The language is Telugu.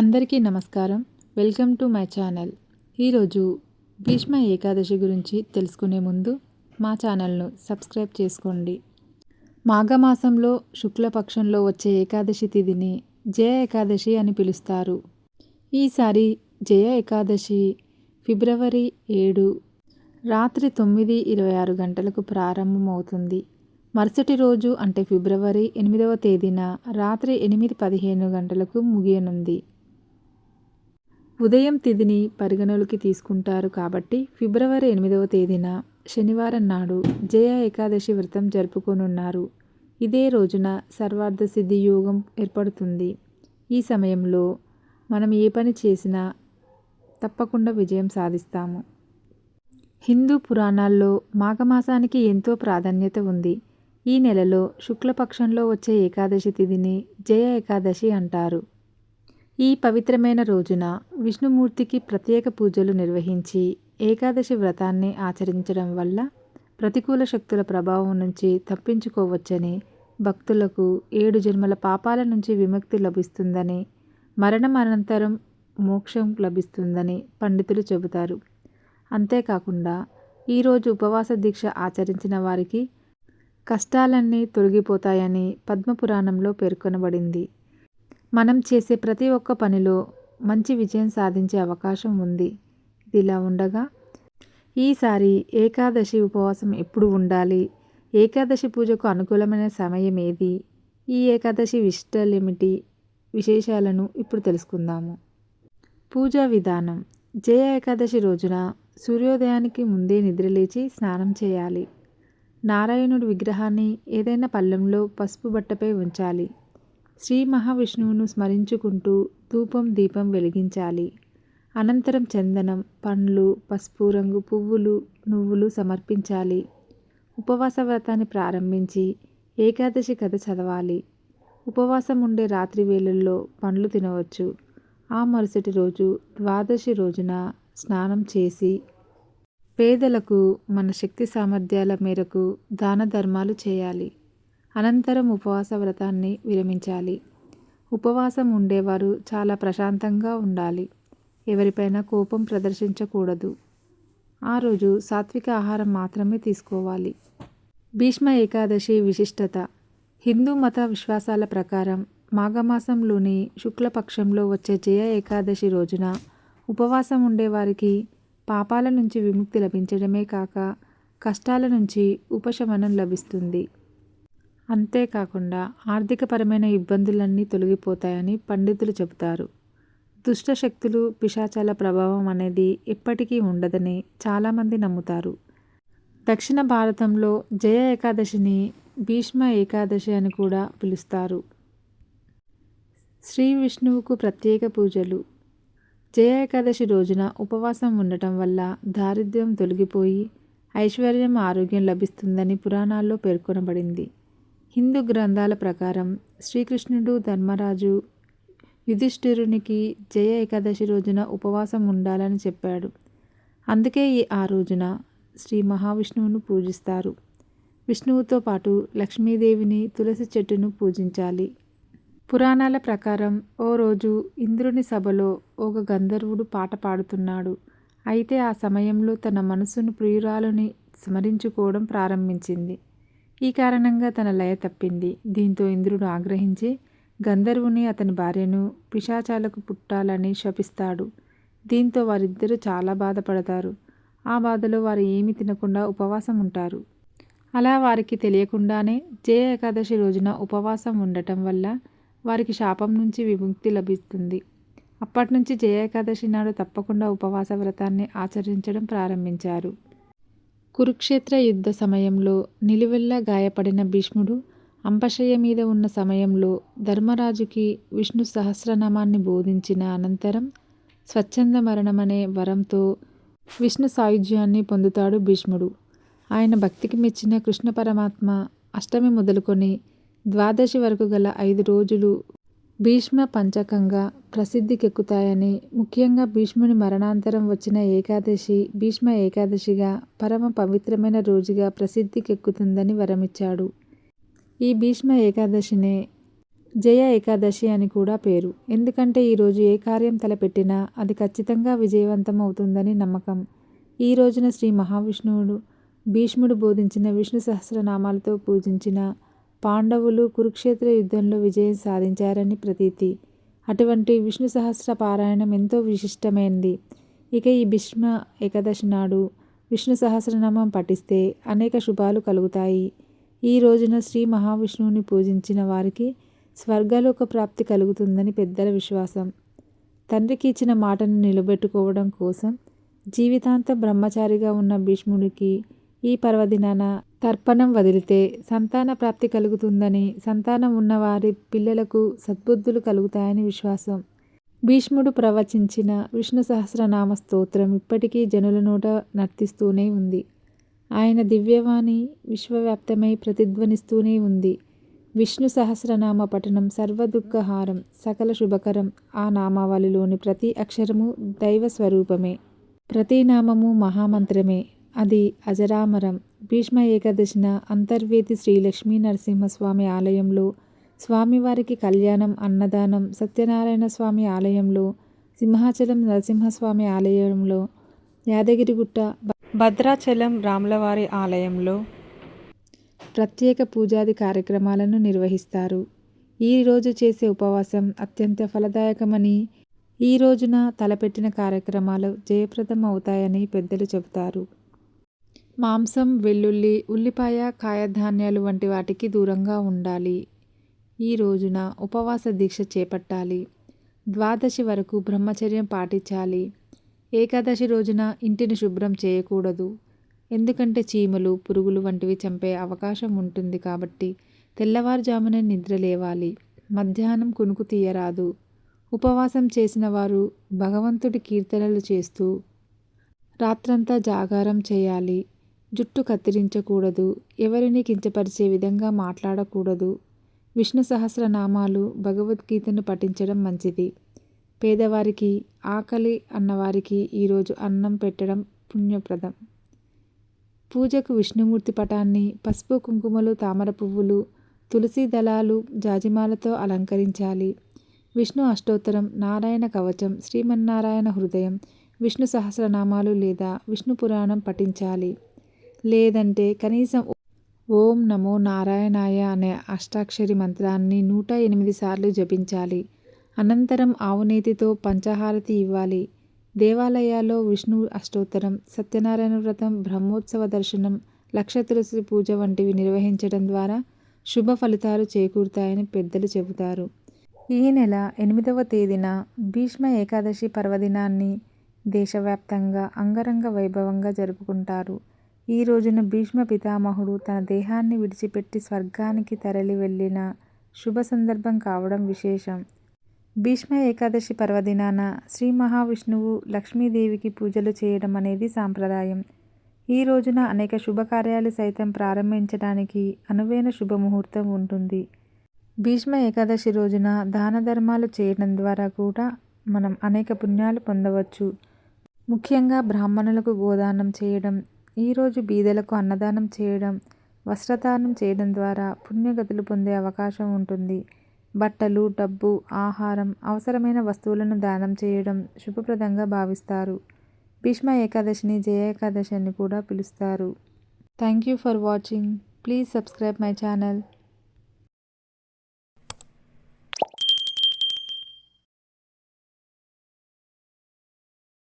అందరికీ నమస్కారం. Welcome to my channel. ఈరోజు భీష్మ ఏకాదశి గురించి తెలుసుకునే ముందు మా ఛానల్ను సబ్స్క్రైబ్ చేసుకోండి. మాఘమాసంలో శుక్లపక్షంలో వచ్చే ఏకాదశి తిథిని జయ ఏకాదశి అని పిలుస్తారు. ఈసారి జయ ఏకాదశి ఫిబ్రవరి ఏడు రాత్రి తొమ్మిది ఇరవై ఆరు గంటలకు ప్రారంభమవుతుంది. మరుసటి రోజు అంటే ఫిబ్రవరి ఎనిమిదవ తేదీన రాత్రి ఎనిమిది పదిహేను గంటలకు ముగియనుంది. ఉదయం తిథిని పరిగణలోకి తీసుకుంటారు కాబట్టి ఫిబ్రవరి ఎనిమిదవ తేదీన శనివారం నాడు జయ ఏకాదశి వ్రతం జరుపుకోనున్నారు. ఇదే రోజున సర్వార్థ సిద్ధి యోగం ఏర్పడుతుంది. ఈ సమయంలో మనం ఏ పని చేసినా తప్పకుండా విజయం సాధిస్తాము. హిందూ పురాణాల్లో మాఘమాసానికి ఎంతో ప్రాధాన్యత ఉంది. ఈ నెలలో శుక్లపక్షంలో వచ్చే ఏకాదశి తిథిని జయ ఏకాదశి అంటారు. ఈ పవిత్రమైన రోజున విష్ణుమూర్తికి ప్రత్యేక పూజలు నిర్వహించి ఏకాదశి వ్రతాన్ని ఆచరించడం వల్ల ప్రతికూల శక్తుల ప్రభావం నుంచి తప్పించుకోవచ్చని భక్తులకు ఏడు జన్మల పాపాల నుంచి విముక్తి లభిస్తుందని మరణం అనంతరం మోక్షం లభిస్తుందని పండితులు చెబుతారు. అంతేకాకుండా ఈరోజు ఉపవాస దీక్ష ఆచరించిన వారికి కష్టాలన్నీ తొలగిపోతాయని పద్మపురాణంలో పేర్కొనబడింది. మనం చేసే ప్రతి ఒక్క పనిలో మంచి విజయం సాధించే అవకాశం ఉంది. ఇది ఇలా ఉండగా ఈసారి ఏకాదశి ఉపవాసం ఎప్పుడు ఉండాలి? ఏకాదశి పూజకు అనుకూలమైన సమయం ఏది? ఈ ఏకాదశి విశిష్టలేమిటి? విశేషాలను ఇప్పుడు తెలుసుకుందాము. పూజా విధానం. జయ ఏకాదశి రోజున సూర్యోదయానికి ముందే నిద్రలేచి స్నానం చేయాలి. నారాయణుడి విగ్రహాన్ని ఏదైనా పళ్ళెంలో పసుపు బట్టపై ఉంచాలి. శ్రీ మహావిష్ణువును స్మరించుకుంటూ ధూపం దీపం వెలిగించాలి. అనంతరం చందనం పండ్లు పసుపు రంగు పువ్వులు నువ్వులు సమర్పించాలి. ఉపవాస వ్రతాన్ని ప్రారంభించి ఏకాదశి కథ చదవాలి. ఉపవాసం ఉండే రాత్రి వేళల్లో పండ్లు తినవచ్చు. ఆ మరుసటి రోజు ద్వాదశి రోజున స్నానం చేసి పేదలకు మన శక్తి సామర్థ్యాల మేరకు దాన ధర్మాలు చేయాలి. అనంతరం ఉపవాస వ్రతాన్ని విరమించాలి. ఉపవాసం ఉండేవారు చాలా ప్రశాంతంగా ఉండాలి. ఎవరిపైన కోపం ప్రదర్శించకూడదు. ఆ రోజు సాత్విక ఆహారం మాత్రమే తీసుకోవాలి. భీష్మ ఏకాదశి విశిష్టత. హిందూ మత విశ్వాసాల ప్రకారం మాఘమాసంలోని శుక్లపక్షంలో వచ్చే జయ ఏకాదశి రోజున ఉపవాసం ఉండేవారికి పాపాల నుంచి విముక్తి లభించడమే కాక కష్టాల నుంచి ఉపశమనం లభిస్తుంది. అంతేకాకుండా ఆర్థికపరమైన ఇబ్బందులన్నీ తొలగిపోతాయని పండితులు చెబుతారు. దుష్ట శక్తులు పిశాచాల ప్రభావం అనేది ఎప్పటికీ ఉండదని చాలామంది నమ్ముతారు. దక్షిణ భారతంలో జయ ఏకాదశిని భీష్మ ఏకాదశి అని కూడా పిలుస్తారు. శ్రీ విష్ణువుకు ప్రత్యేక పూజలు. జయ ఏకాదశి రోజున ఉపవాసం ఉండటం వల్ల దారిద్ర్యం తొలగిపోయి ఐశ్వర్యం ఆరోగ్యం లభిస్తుందని పురాణాల్లో పేర్కొనబడింది. హిందూ గ్రంథాల ప్రకారం శ్రీకృష్ణుడు ధర్మరాజు యుధిష్ఠిరునికి జయ ఏకాదశి రోజున ఉపవాసం ఉండాలని చెప్పాడు. అందుకే ఈ ఆ రోజున శ్రీ మహావిష్ణువును పూజిస్తారు. విష్ణువుతో పాటు లక్ష్మీదేవిని తులసి చెట్టును పూజించాలి. పురాణాల ప్రకారం ఓ రోజు ఇంద్రుని సభలో ఒక గంధర్వుడు పాట పాడుతున్నాడు. అయితే ఆ సమయంలో తన మనసును ప్రియురాలుని స్మరించుకోవడం ప్రారంభించింది. ఈ కారణంగా తన లయ తప్పింది. దీంతో ఇంద్రుడు ఆగ్రహించి గంధర్వుని అతని భార్యను పిశాచాలకు పుట్టాలని శపిస్తాడు. దీంతో వారిద్దరూ చాలా బాధపడతారు. ఆ బాధలో వారు ఏమి తినకుండా ఉపవాసం ఉంటారు. అలా వారికి తెలియకుండానే జయ ఏకాదశి రోజున ఉపవాసం ఉండటం వల్ల వారికి శాపం నుంచి విముక్తి లభిస్తుంది. అప్పటి నుంచి జయ ఏకాదశి నాడు తప్పకుండా ఉపవాస వ్రతాన్ని ఆచరించడం ప్రారంభించారు. కురుక్షేత్ర యుద్ధ సమయంలో నిలువెల్లా గాయపడిన భీష్ముడు అంపశయ్య మీద ఉన్న సమయంలో ధర్మరాజుకి విష్ణు సహస్రనామాన్ని బోధించిన అనంతరం స్వచ్ఛంద మరణమనే వరంతో విష్ణు సాయుధ్యాన్ని పొందుతాడు భీష్ముడు. ఆయన భక్తికి మెచ్చిన కృష్ణ పరమాత్మ అష్టమి మొదలుకొని ద్వాదశి వరకు గల ఐదు రోజులు భీష్మ పంచకంగా ప్రసిద్ధికెక్కుతాయని ముఖ్యంగా భీష్ముని మరణాంతరం వచ్చిన ఏకాదశి భీష్మ ఏకాదశిగా పరమ పవిత్రమైన రోజుగా ప్రసిద్ధికెక్కుతుందని వరమిచ్చాడు. ఈ భీష్మ ఏకాదశినే జయ ఏకాదశి అని కూడా పేరు. ఎందుకంటే ఈరోజు ఏ కార్యం తలపెట్టినా అది ఖచ్చితంగా విజయవంతం అవుతుందని నమ్మకం. ఈ రోజున శ్రీ మహావిష్ణువుడు భీష్ముడు బోధించిన విష్ణు సహస్రనామాలతో పూజించిన పాండవులు కురుక్షేత్ర యుద్ధంలో విజయం సాధించారని ప్రతీతి. అటువంటి విష్ణు సహస్ర పారాయణం ఎంతో విశిష్టమైనది ఇక ఈ భీష్మ ఏకాదశి నాడు విష్ణు సహస్రనామం పఠిస్తే అనేక శుభాలు కలుగుతాయి. ఈ రోజున శ్రీ మహావిష్ణువుని పూజించిన వారికి స్వర్గలోక ప్రాప్తి కలుగుతుందని పెద్దల విశ్వాసం. తండ్రికి ఇచ్చిన మాటను నిలబెట్టుకోవడం కోసం జీవితాంతం బ్రహ్మచారిగా ఉన్న భీష్ముడికి ఈ పర్వదినాన తర్పణం వదిలితే సంతాన ప్రాప్తి కలుగుతుందని సంతానం ఉన్నవారి పిల్లలకు సద్బుద్ధులు కలుగుతాయని విశ్వాసం. భీష్ముడు ప్రవచించిన విష్ణు సహస్రనామ స్తోత్రం ఇప్పటికీ జనుల నోట నర్తిస్తూనే ఉంది. ఆయన దివ్యవాణి విశ్వవ్యాప్తమై ప్రతిధ్వనిస్తూనే ఉంది. విష్ణు సహస్రనామ పఠనం సర్వదుఃఖహారం సకల శుభకరం ఆ నామావళిలోని ప్రతి అక్షరము దైవ స్వరూపమే ప్రతి నామము మహామంత్రమే. అది అజరామరం. భీష్మ ఏకాదశిన అంతర్వేది శ్రీ లక్ష్మీ నరసింహస్వామి ఆలయంలో స్వామివారికి కళ్యాణం అన్నదానం సత్యనారాయణ స్వామి ఆలయంలో సింహాచలం నరసింహస్వామి ఆలయంలో యాదగిరిగుట్ట భద్రాచలం రాములవారి ఆలయంలో ప్రత్యేక పూజాది కార్యక్రమాలను నిర్వహిస్తారు. ఈరోజు చేసే ఉపవాసం అత్యంత ఫలదాయకమని ఈ రోజున తలపెట్టిన కార్యక్రమాలు జయప్రదం అవుతాయని పెద్దలు చెబుతారు. మాంసం వెల్లుల్లి ఉల్లిపాయ కాయధాన్యాలు వంటి వాటికి దూరంగా ఉండాలి. ఈ రోజున ఉపవాస దీక్ష చేపట్టాలి. ద్వాదశి వరకు బ్రహ్మచర్యం పాటించాలి. ఏకాదశి రోజున ఇంటిని శుభ్రం చేయకూడదు. ఎందుకంటే చీమలు పురుగులు వంటివి చంపే అవకాశం ఉంటుంది కాబట్టి తెల్లవారుజామునే నిద్ర లేవాలి. మధ్యాహ్నం కునుకు తీయరాదు. ఉపవాసం చేసిన వారు భగవంతుడి కీర్తనలు చేస్తూ రాత్రంతా జాగారం చేయాలి. జుట్టు కత్తిరించకూడదు ఎవరిని కించపరిచే విధంగా మాట్లాడకూడదు. విష్ణు సహస్రనామాలు భగవద్గీతను పఠించడం మంచిది. పేదవారికి ఆకలి అన్నవారికి ఈరోజు అన్నం పెట్టడం పుణ్యప్రదం. పూజకు విష్ణుమూర్తి పటాన్ని పసుపు కుంకుమలు తామర పువ్వులు తులసి దళాలు జాజిమాలతో అలంకరించాలి. విష్ణు అష్టోత్తరం నారాయణ కవచం శ్రీమన్నారాయణ హృదయం విష్ణు సహస్రనామాలు లేదా విష్ణు పురాణం పఠించాలి. లేదంటే కనీసం ఓం నమో నారాయణాయ అనే అష్టాక్షరి మంత్రాన్ని నూట ఎనిమిది సార్లు జపించాలి. అనంతరం ఆవునేతితో పంచహారతి ఇవ్వాలి. దేవాలయాల్లో విష్ణు అష్టోత్తరం సత్యనారాయణ వ్రతం బ్రహ్మోత్సవ దర్శనం లక్ష తులసి పూజ వంటివి నిర్వహించడం ద్వారా శుభ ఫలితాలు చేకూరుతాయని పెద్దలు చెబుతారు. ఈ నెల ఎనిమిదవ తేదీన భీష్మ ఏకాదశి పర్వదినాన్ని దేశవ్యాప్తంగా అంగరంగ వైభవంగా జరుపుకుంటారు. ఈ రోజున భీష్మ పితామహుడు తన దేహాన్ని విడిచిపెట్టి స్వర్గానికి తరలి వెళ్ళిన శుభ సందర్భం కావడం విశేషం. భీష్మ ఏకాదశి పర్వదినాన శ్రీ మహావిష్ణువు లక్ష్మీదేవికి పూజలు చేయడం అనేది సాంప్రదాయం. ఈ రోజున అనేక శుభకార్యాలు సైతం ప్రారంభించడానికి అనువైన శుభముహూర్తం ఉంటుంది. భీష్మ ఏకాదశి రోజున దాన ధర్మాలు చేయడం ద్వారా కూడా మనం అనేక పుణ్యాలు పొందవచ్చు. ముఖ్యంగా బ్రాహ్మణులకు గోదానం చేయడం ఈరోజు బీదలకు అన్నదానం చేయడం వస్త్రదానం చేయడం ద్వారా పుణ్యగతులు పొందే అవకాశం ఉంటుంది. బట్టలు డబ్బు ఆహారం అవసరమైన వస్తువులను దానం చేయడం శుభప్రదంగా భావిస్తారు. భీష్మ ఏకాదశిని జయ ఏకాదశి అని కూడా పిలుస్తారు. Thank you for watching. Please subscribe my channel.